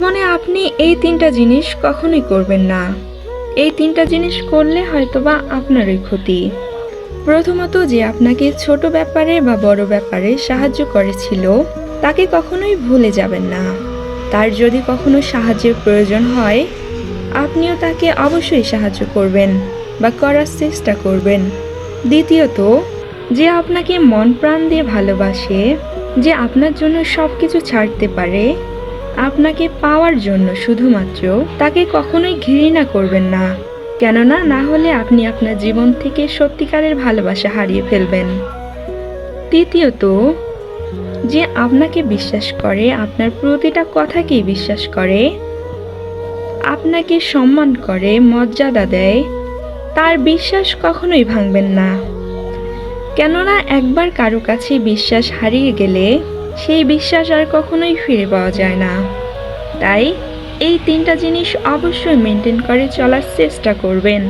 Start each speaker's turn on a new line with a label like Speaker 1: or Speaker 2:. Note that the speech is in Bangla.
Speaker 1: মানে আপনি এই তিনটা জিনিস কখনোই করবেন না। এই তিনটা জিনিস করলে হয়তোবা আপনারই ক্ষতি। প্রথমত যে আপনাকে ছোট ব্যাপারে বা বড় ব্যাপারে সাহায্য করেছিল, তাকে কখনোই ভুলে যাবেন না। তার যদি কখনো সাহায্যের প্রয়োজন হয়, আপনিও তাকে অবশ্যই সাহায্য করবেন বা করার চেষ্টা করবেন। দ্বিতীয়ত, যে আপনাকে মন প্রাণ দিয়ে ভালোবাসে, যে আপনার জন্য সব কিছু ছাড়তে পারে আপনাকে পাওয়ার জন্য শুধুমাত্র তাকে কখনোই ঘৃণা করবেন না। কেননা না হলে আপনি আপনার জীবন থেকে সত্যিকারের ভালোবাসা হারিয়ে ফেলবেন। তৃতীয়ত, যে আপনাকে বিশ্বাস করে, আপনার প্রতিটা কথাকেই বিশ্বাস করে, আপনাকে সম্মান করে, মর্যাদা দেয়, তার বিশ্বাস কখনোই ভাঙবেন না। কেননা একবার কারও কাছে বিশ্বাস হারিয়ে গেলে সেই বিশ্বাস আর কখনোই ফিরে পাওয়া যায় না। তাই এই তিনটা জিনিস অবশ্যই মেনটেন করে চলার চেষ্টা করবেন।